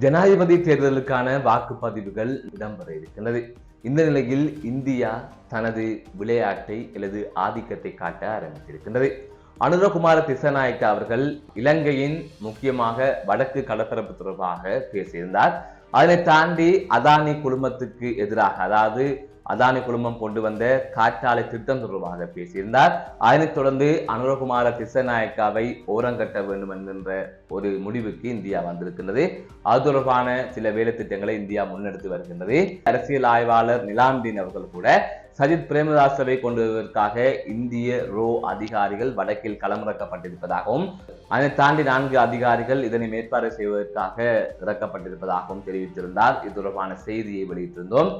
ஜனாதிபதி தேர்தலுக்கான வாக்குப்பதிவுகள் இடம்பெற இருக்கின்றது. இந்த நிலையில் இந்தியா தனது விளையாட்டை அல்லது ஆதிக்கத்தை காட்ட ஆரம்பித்திருக்கின்றது. அனுரகுமார திசநாயக்க அவர்கள் இலங்கையின் முக்கியமாக வடக்கு கடற்பரப்பு தொடர்பாக பேசியிருந்தார். அதனை தாண்டி அதானி குழுமத்துக்கு எதிராக அதாவது அதானி குழுமம் கொண்டு வந்த காற்றாலை திட்டம் தொடர்பாக பேசியிருந்தார். அதனைத் தொடர்ந்து அனுரகுமார திசநாயக்காவை ஓரங்கட்ட வேண்டும் என்கின்ற ஒரு முடிவுக்கு இந்தியா வந்திருக்கின்றது. அது தொடர்பான சில வேலை திட்டங்களை இந்தியா முன்னெடுத்து வருகின்றது. அரசியல் ஆய்வாளர் நிலாம்தீன் அவர்கள் கூட சஜித் பிரேமதாசவை கொண்டு வருவதற்காக இந்திய ரோ அதிகாரிகள் வடக்கில் களமிறக்கப்பட்டிருப்பதாகவும் அதை தாண்டி நான்கு அதிகாரிகள் இதனை மேற்பார்வை செய்வதற்காக இறக்கப்பட்டிருப்பதாகவும் தெரிவித்திருந்தார். இது தொடர்பான செய்தியை வெளியிட்டிருந்தோம்.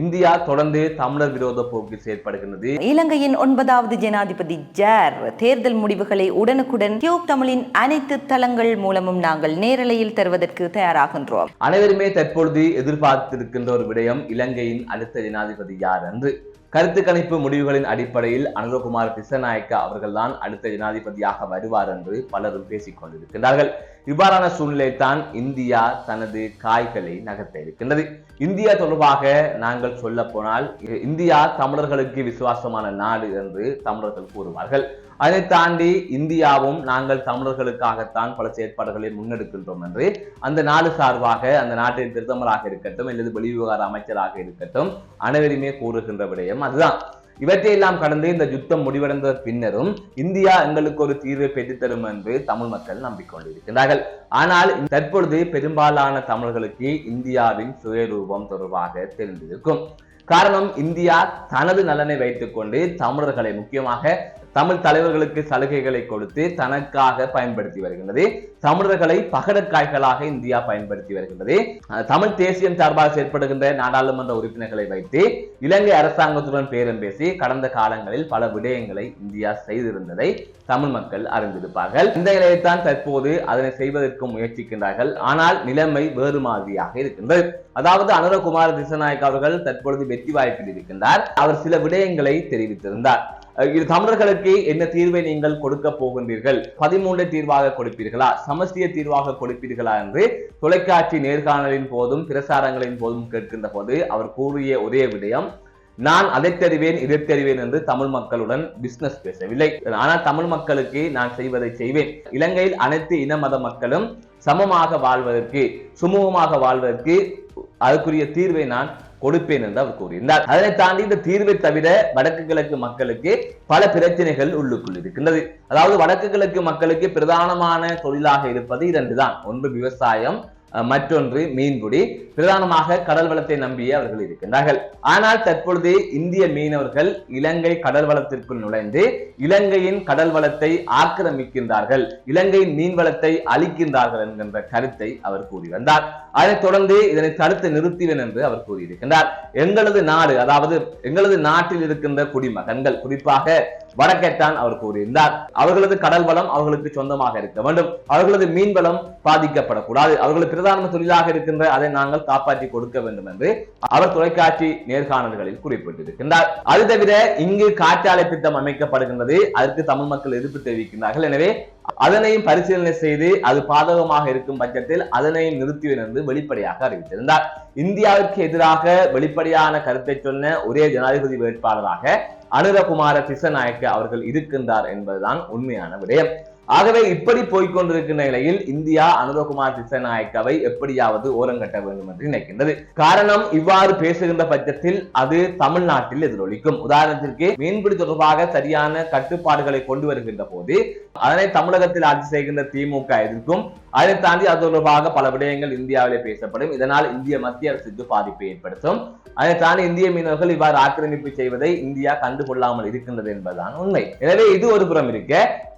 இந்தியா தொடர்ந்து தமிழர் விரோத போக்கில் செயற்படுகின்றது. இலங்கையின் ஒன்பதாவது ஜனாதிபதி ஜேர் தேர்தல் முடிவுகளை உடனுக்குடன் டியூப் தமிழின் அனைத்து தளங்கள் மூலமும் நாங்கள் நேரலையில் தருவதற்கு தயாராகின்றோம். அனைவருமே தற்பொழுது எதிர்பார்த்திருக்கின்ற ஒரு விடயம் இலங்கையின் அடுத்த ஜனாதிபதி யார் என்று கருத்து கணிப்பு முடிவுகளின் அடிப்படையில் அனுரகுமார் திசநாயக்க அவர்கள்தான் அடுத்த ஜனாதிபதியாக வருவார் என்று பலரும் பேசிக் கொண்டிருக்கிறார்கள் இவ்வாறான சூழ்நிலைத்தான் இந்தியா தனது காய்களை நகர்த்த இருக்கின்றது. இந்தியா தொடர்பாக நாங்கள் சொல்ல போனால் இந்தியா தமிழர்களுக்கு விசுவாசமான நாடு என்று தமிழர்கள் கூறுவார்கள். அதை தாண்டி இந்தியாவும் நாங்கள் தமிழர்களுக்காகத்தான் பல செயற்பாடுகளை முன்னெடுக்கின்றோம் என்று அந்த நாடு சார்பாக அந்த நாட்டின் பிரதமராக இருக்கட்டும் அல்லது வெளிவிவகார அமைச்சராக இருக்கட்டும் அனைவருமே கூறுகின்ற விடயம் அதுதான். இவற்றையெல்லாம் கடந்து இந்த யுத்தம் முடிவடைந்த பின்னரும் இந்தியா எங்களுக்கு ஒரு தீர்வை பெற்றுத்தரும் என்று தமிழ் மக்கள் நம்பிக்கொண்டிருக்கிறார்கள் ஆனால் தற்பொழுது பெரும்பாலான தமிழர்களுக்கு இந்தியாவின் சுயரூபம் தொடர்பாக தெரிந்திருக்கும். காரணம் இந்தியா தனது நலனை வைத்துக்கொண்டு தமிழர்களை முக்கியமாக தமிழ் தலைவர்களுக்கு சலுகைகளை கொடுத்து தனக்காக பயன்படுத்தி வருகின்றது. தமிழர்களை பகடக்காய்களாக இந்தியா பயன்படுத்தி வருகின்றது. தமிழ் தேசியம் சார்பாக செயற்படுகின்ற நாடாளுமன்ற உறுப்பினர்களை வைத்து இலங்கை அரசாங்கத்துடன் பேரம் பேசி கடந்த காலங்களில் பல விடயங்களை இந்தியா செய்திருந்ததை தமிழ் மக்கள் அறிந்திருப்பார்கள். இந்த நிலையைத்தான் தற்போது அதனை செய்வதற்கு முயற்சிக்கின்றார்கள். ஆனால் நிலைமை வேறு மாதிரியாக இருக்கின்றது. அதாவது அனுரகுமார் திசநாயக் அவர்கள் தற்பொழுது வெற்றி வாய்ப்பில் இருக்கின்றார். அவர் சில விடயங்களை தெரிவித்திருந்தார். இது தமிழர்களுக்கு என்ன தீர்வை நீங்கள் கொடுக்க போகின்றீர்கள்? பதிமூன்று தீர்வாக கொடுப்பீர்களா? சமஸ்திய தீர்வாக கொடுப்பீர்களா என்று தொலைக்காட்சி நேர்காணலின் போதும் பிரசாரங்களின் போதும் கேட்கின்ற போது அவர் கூறிய ஒரே விடயம் நான் அதை தெரிவேன் இதை தெரிவேன் என்று தமிழ் மக்களுடன் பிசினஸ் பேசவில்லை. ஆனால் தமிழ் மக்களுக்கு நான் செய்வதை செய்வேன். இலங்கையில் அனைத்து இன மத மக்களும் சமமாக வாழ்வதற்கு சுமூகமாக வாழ்வதற்கு அதுக்குரிய தீர்வை நான் கொடுப்பேன் என்று அவர் கூறியிருந்தார். அதனை தாண்டி இந்த தீர்வை தவிர வடக்கு கிழக்கு மக்களுக்கு பல பிரச்சனைகள் உள்ளுக்குள் இருக்கின்றது. அதாவது வடக்கு கிழக்கு மக்களுக்கு பிரதானமான தொழிலாக இருப்பது இரண்டு தான் ஒன்று விவசாயம் மற்றொன்று மீன்பிடி. பிரதானமாக கடல் வளத்தை நம்பியே அவர்கள் இருக்கின்றார்கள். ஆனால் தற்பொழுது இந்திய மீனவர்கள் இலங்கை கடல் வளத்திற்குள் நுழைந்து இலங்கையின் கடல் வளத்தை ஆக்கிரமிக்கின்றார்கள். இலங்கையின் மீன் வளத்தை அழிக்கின்றார்கள் என்கின்ற கருத்தை அவர் கூறி வந்தார். அதைத் தொடர்ந்து இதனை தடுத்து நிறுத்துவேன் என்று அவர் கூறியிருக்கின்றார். எங்களது நாடு அதாவது எங்களது நாட்டில் இருக்கின்ற குடிமகன்கள் குறிப்பாக வடக்கேட்டான் அவர் கூறியிருந்தார். அவர்களது கடல் வளம் அவர்களுக்கு சொந்தமாக இருக்க வேண்டும். அவர்களது மீன் வளம் பாதிக்கப்படக்கூடாது. அவர்களது பிரதான தொழிலாக இருக்கின்ற அதை நாங்கள் காப்பாற்றி கொடுக்க வேண்டும் என்று அவர் தொலைக்காட்சி நேர்காணல்களில் குறிப்பிட்டிருக்கின்றார். அது தவிர இங்கு காற்றாலை திட்டம் அமைக்கப்படுகின்றது. அதற்கு தமிழ் மக்கள் எதிர்ப்பு தெரிவிக்கின்றார்கள். எனவே அதனையும் பரிசீலனை செய்து அது பாதகமாக இருக்கும் பட்சத்தில் அதனையும் நிறுத்துவேன் என்று வெளிப்படையாக அறிவித்திருந்தார். இந்தியாவிற்கு எதிராக வெளிப்படையான கருத்தை சொன்ன ஒரே ஜனாதிபதி வேட்பாளராக அனுரகுமார திசநாயக்க அவர்கள் இருக்கின்றார் என்பதுதான் உண்மையான விடயம். ஆகவே இப்படி போய்கொண்டிருக்கின்ற நிலையில் இந்தியா அனுரகுமார் திசநாயக்கவை எப்படியாவது ஓரங்கட்ட வேண்டும் என்று நினைக்கின்றது. காரணம் இவ்வாறு பேசுகின்ற பட்சத்தில் அது தமிழ்நாட்டில் எதிரொலிக்கும். உதாரணத்திற்கு மீன்பிடி தொடர்பாக சரியான கட்டுப்பாடுகளை கொண்டு வருகின்ற போது அதனை தமிழகத்தில் ஆட்சி செய்கின்ற திமுக எதிர்க்கும். அதை தாண்டி அது தொடர்பாக பல விடயங்கள் இந்தியாவிலே பேசப்படும். இதனால் இந்திய மத்திய அரசுக்கு பாதிப்பை ஏற்படுத்தும். அதை தாண்டி இந்திய மீனவர்கள் இவ்வாறு ஆக்கிரமிப்பு செய்வதை இந்தியா கண்டுகொள்ளாமல் இருக்கின்றது என்பதுதான் உண்மை. எனவே இது ஒரு புறம் இருக்க.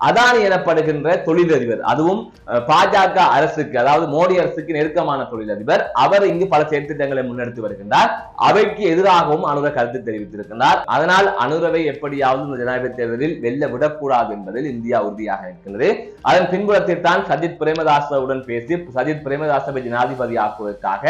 அதானி எனப்படுகின்ற தொழிலதிபர். அதுவும் பாஜக அரசுக்கு அதாவது மோடி அரசுக்கு நெருக்கமான தொழிலதிபர். அவர் இங்கு பல செயற்திட்டங்களை முன்னெடுத்து வருகின்றார். அவைக்கு எதிராகவும் அனுர கருத்து தெரிவித்திருக்கிறார் அதனால் அனுரவை எப்படியாவது இந்த ஜனாதிபதி தேர்தலில் வெல்ல விடக்கூடாது என்பதில் இந்தியா உறுதியாக இருக்கின்றது அதன் பின்புறத்தில் தான் சஜித் பிரேமதாசவுடன் பேசி சஜித் பிரேமதாசவை ஜனாதிபதி ஆக்குவதற்காக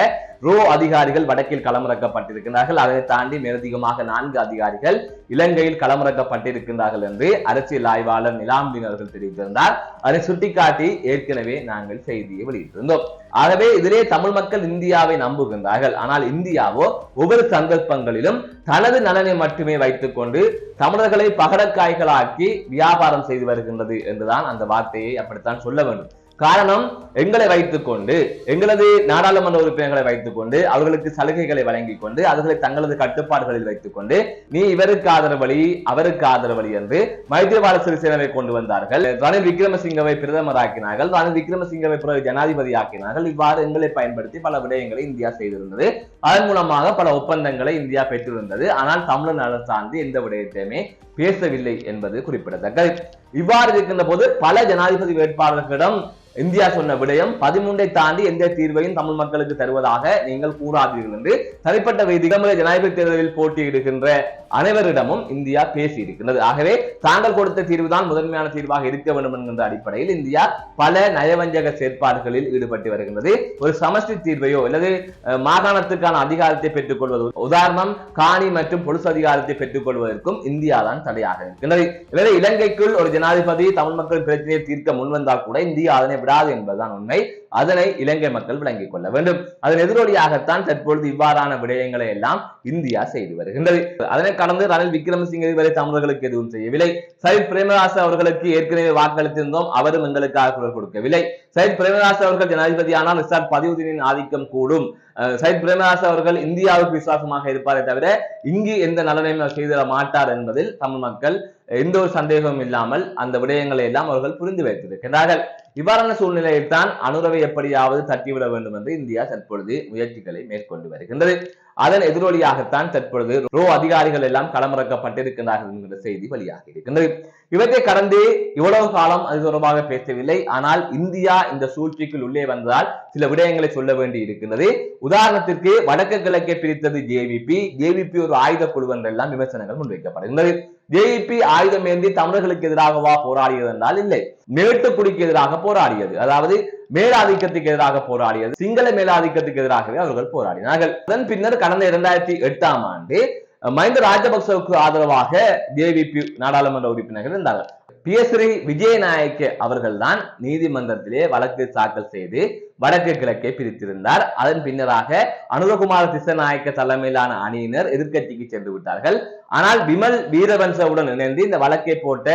ரோ அதிகாரிகள் வடக்கில் களமிறக்கப்பட்டிருக்கிறார்கள் அதை தாண்டி மேலதிகமாக நான்கு அதிகாரிகள் இலங்கையில் களமிறக்கப்பட்டிருக்கின்றார்கள் என்று அரசியல் ஆய்வாளர் நிலாம்பின் அவர்கள் தெரிவித்திருந்தார். அதை சுட்டிக்காட்டி ஏற்கனவே நாங்கள் செய்தியை வெளியிட்டிருந்தோம். ஆகவே இதிலே தமிழ் மக்கள் இந்தியாவை நம்புகின்றார்கள். ஆனால் இந்தியாவோ ஒவ்வொரு சந்தர்ப்பங்களிலும் தனது நலனை மட்டுமே வைத்துக் கொண்டு தமிழர்களை பகடக்காய்களாக்கி வியாபாரம் செய்து வருகின்றது என்றுதான் அந்த வார்த்தையை அப்படித்தான் சொல்ல வேண்டும். காரணம் எங்களை வைத்துக் கொண்டு எங்களது நாடாளுமன்ற உறுப்பினர்களை வைத்துக் கொண்டு அவர்களுக்கு சலுகைகளை வழங்கிக் கொண்டு அவர்களை தங்களது கட்டுப்பாடுகளில் வைத்துக் கொண்டு நீ இவருக்கு ஆதரவழி அவருக்கு ஆதரவழி என்று மைத்திரிபால சிறிசேனவை கொண்டு வந்தார்கள். ரணில் விக்ரமசிங்கவை பிரதமராக்கினார்கள். ரணில் விக்ரமசிங்கவை பிறகு ஜனாதிபதி ஆக்கினார்கள் இவ்வாறு எங்களை பயன்படுத்தி பல விடயங்களை இந்தியா செய்திருந்தது. அதன் மூலமாக பல ஒப்பந்தங்களை இந்தியா பெற்றிருந்தது. ஆனால் தமிழர் நலன் சார்ந்து எந்த விடயத்தையுமே பேசவில்லை என்பது குறிப்பிடத்தக்கது. இவ்வாறு இருக்கின்ற போது பல ஜனாதிபதி வேட்பாளர்களிடம் இந்தியா சொன்ன விடயம் பதிமூன்றை தாண்டி எந்த தீர்வையும் தமிழ் மக்களுக்கு தருவதாக நீங்கள் கூறாதீர்கள் என்று தனிப்பட்ட வைதிகமுறை ஜனாதிபதி தேர்தலில் போட்டியிடுகின்ற அனைவரிடமும் இந்தியா பேசி இருக்கின்றது ஆகவே தாங்கள் கொடுத்த தீர்வுதான் முதன்மையான தீர்வாக இருக்க வேண்டும் என்கின்ற அடிப்படையில் இந்தியா பல நயவஞ்சக செயற்பாடுகளில் ஈடுபட்டு வருகின்றது. ஒரு சமஷ்டி தீர்வையோ அல்லது மாகாணத்துக்கான அதிகாரத்தை பெற்றுக்கொள்வது உதாரணம் காணி மற்றும் பொலிஸ் அதிகாரத்தை பெற்றுக் கொள்வதற்கும் இந்தியா தான் தடையாக இருக்கின்றது எனவே இலங்கைக்குள் ஒரு ஜனாதிபதி தமிழ் மக்கள் பிரச்சனையை தீர்க்க முன்வந்தால் கூட இந்தியா அதனை விடாது என்பதுதான் உண்மை. அதனை இலங்கை மக்கள் விளங்கிக் கொள்ள வேண்டும். அதன் எதிரொலியாகத்தான் தற்பொழுது இவ்வாறான விடயங்களை எல்லாம் இந்தியா செய்து வருகின்றது. அதனை கடந்து ரணில் விக்ரமசிங்க இதுவரை தமிழர்களுக்கு எதுவும் செய்யவில்லை. சயித் பிரேமதாஸ் அவர்களுக்கு ஏற்கனவே வாக்களித்திருந்தோம். அவரும் எங்களுக்காக குரல் கொடுக்கவில்லை. சயித் பிரேமதாஸ் அவர்கள் ஜனாதிபதியானால் ரிசார்ட் பதிவுதீனின் ஆதிக்கம் கூடும். அஹ் சயித் பிரேமதாஸ் அவர்கள் இந்தியாவுக்கு விசுவாசமாக இருப்பாரே தவிர இங்கு எந்த நலனையும் செய்திட மாட்டார் என்பதில் தமிழ் மக்கள் எந்த ஒரு சந்தேகமும் இல்லாமல் அந்த விடயங்களை எல்லாம் அவர்கள் புரிந்து வைத்திருக்கிறார்கள் இவ்வாறான சூழ்நிலையில் தான் அனுரவை எப்படியாவது தட்டிவிட வேண்டும் என்று இந்தியா தற்பொழுது முயற்சிகளை மேற்கொண்டு வருகின்றது. அதன் எதிரொலியாகத்தான் தற்பொழுது ரோ அதிகாரிகள் எல்லாம் களமிறக்கப்பட்டிருக்கிறார்கள் என்கிற செய்தி வெளியாகி இருக்கின்றது. இவற்றை கடந்து இவ்வளவு காலம் அது தொடர்பாக பேசவில்லை. ஆனால் இந்தியா இந்த சூழ்ச்சிக்குள் உள்ளே வந்ததால் சில விடயங்களை சொல்ல வேண்டி இருக்கின்றது. உதாரணத்திற்கு வடக்கு கிழக்கை பிரித்தது ஜேவிபி ஜேவிபி ஒரு ஆயுத குழு என்றெல்லாம் விமர்சனங்கள் முன்வைக்கப்படுகின்றது. ஜேவிபி ஆயுதம் ஏந்தி தமிழர்களுக்கு எதிராகவா போராடியது என்றால் இல்லை. மேட்டுக்குடிக்கு எதிராக போராடியது. அதாவது மேலாதிக்கத்துக்கு எதிராக போராடியது. சிங்கள மேலாதிக்கத்துக்கு எதிராகவே அவர்கள் போராடினார்கள். அதன் பின்னர் கடந்த இரண்டாயிரத்தி எட்டாம் ஆண்டு மஹிந்த ராஜபக்சவுக்கு ஆதரவாக ஜேவிபி நாடாளுமன்ற உறுப்பினர்கள் இருந்தார்கள். பிஎஸ்ரீ விஜயநாயக்க அவர்கள்தான் நீதிமன்றத்திலே வழக்கு தாக்கல் செய்து வடக்கு கிழக்கை பிரித்திருந்தார். அதன் பின்னராக அனுரகுமார திசநாயக்க தலைமையிலான அணியினர் எதிர்கட்சிக்கு சென்று விட்டார்கள். ஆனால் விமல் வீரவன்சவுடன் இணைந்து இந்த வழக்கை போட்ட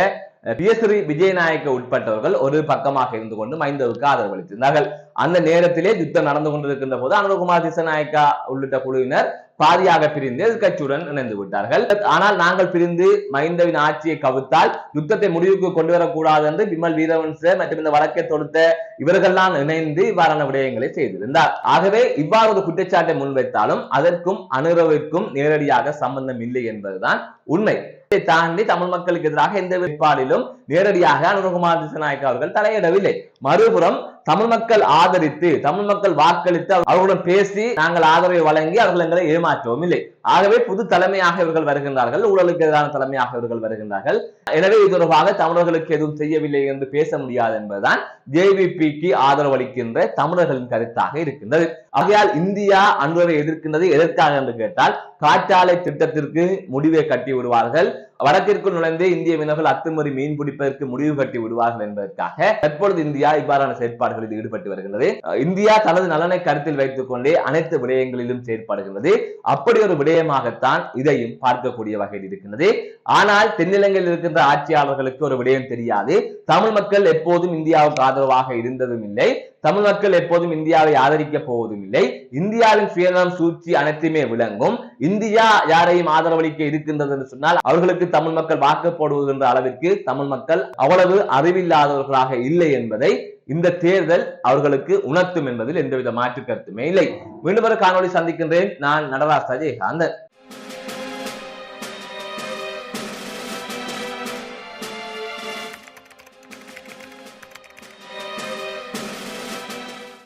பிஎஸ்ரீ விஜயநாயக்க உட்பட்டவர்கள் ஒரு பக்கமாக இருந்து கொண்டு மைந்தவுக்கு ஆதரவு அளித்திருந்தார்கள். அந்த நேரத்திலே யுத்தம் நடந்து கொண்டிருக்கின்ற போது அனுரகுமார் திசநாயக்கா உள்ளிட்ட குழுவினர் பாதியாக பிரிந்து எதிர்கட்சியுடன் இணைந்து விட்டார்கள். ஆனால் நாங்கள் பிரிந்து மைந்தவின் ஆட்சியை கவித்தால் யுத்தத்தை முடிவுக்கு கொண்டு வரக்கூடாது என்று விமல் வீரவன்ச மற்றும் இந்த வழக்கை தொடுத்த இவர்கள்லாம் இணைந்து இவ்வாறான விடயங்களை செய்திருந்தார். ஆகவே இவ்வாறு ஒரு குற்றச்சாட்டை முன்வைத்தாலும் அதற்கும் அனுரவிற்கும் நேரடியாக சம்பந்தம் இல்லை என்பதுதான் உண்மை. தாண்டி தமிழ் மக்களுக்கு எதிராக எந்த வேட்பாடிலும் நேரடியாக அனுரகுமார் திசநாயக்க அவர்கள் தலையிடவில்லை. மறுபுறம் தமிழ் மக்கள் ஆதரித்து தமிழ் மக்கள் வாக்களித்து அவர்களுடன் பேசி நாங்கள் ஆதரவை வழங்கி அவர்கள் எங்களை ஏமாற்றவும் இல்லை. ஆகவே புது தலைமையாக இவர்கள் வருகின்றார்கள் ஊழலுக்கு எதிரான தலைமையாக இவர்கள் வருகின்றார்கள். எனவே இது தொடர்பாக தமிழர்களுக்கு எதுவும் செய்யவில்லை என்று பேச முடியாது என்பதுதான் ஜேவிபிக்கு ஆதரவு அளிக்கின்ற தமிழர்களின் கருத்தாக இருக்கின்றது. ஆகையால் இந்தியா அன்றுவரை எதிர்க்கின்றது எதற்காக என்று கேட்டால் காற்றாலை திட்டத்திற்கு முடிவை கட்டி விடுவார்கள். வடக்கிற்குள் நுழைந்து இந்திய மீனவர்கள் அத்துமுறை மீன் பிடிப்பதற்கு முடிவு கட்டி விடுவார்கள் என்பதற்காக தற்பொழுது இந்தியா இவ்வாறான செயற்பாடுகளில் ஈடுபட்டு வருகிறது. இந்தியா தனது நலனை கருத்தில் வைத்துக் கொண்டே அனைத்து விடயங்களிலும் செயற்படுகிறது. அப்படி ஒரு விடயமாகத்தான் இதையும் பார்க்கக்கூடிய வகையில் இருக்கின்றது. ஆனால் தென்னிலங்கையில் இருக்கின்ற ஆட்சியாளர்களுக்கு ஒரு விடயம் தெரியாது. தமிழ் மக்கள் எப்போதும் இந்தியாவுக்கு ஆதரவாக இருந்ததும் இல்லை. தமிழ் மக்கள் எப்போதும் இந்தியாவை ஆதரிக்க போவதும் இல்லை இந்தியாவின் சுயநலம் சூழ்ச்சி அனைத்துமே விளங்கும். இந்தியா யாரையும் ஆதரவளிக்க இருக்கின்றது என்று சொன்னால் அவர்களுக்கு தமிழ் மக்கள் வாக்கு போடுகின்ற அளவிற்கு தமிழ் மக்கள் அவ்வளவு அறிவில்லாதவர்களாக இல்லை என்பதை இந்த தேர்தல் அவர்களுக்கு உணர்த்தும் என்பதில் எந்தவித மாற்று கருத்துமே இல்லை. மீண்டும் ஒரு காணொளி சந்திக்கின்றேன். நான் நடராஜ் அஜயகாந்தன்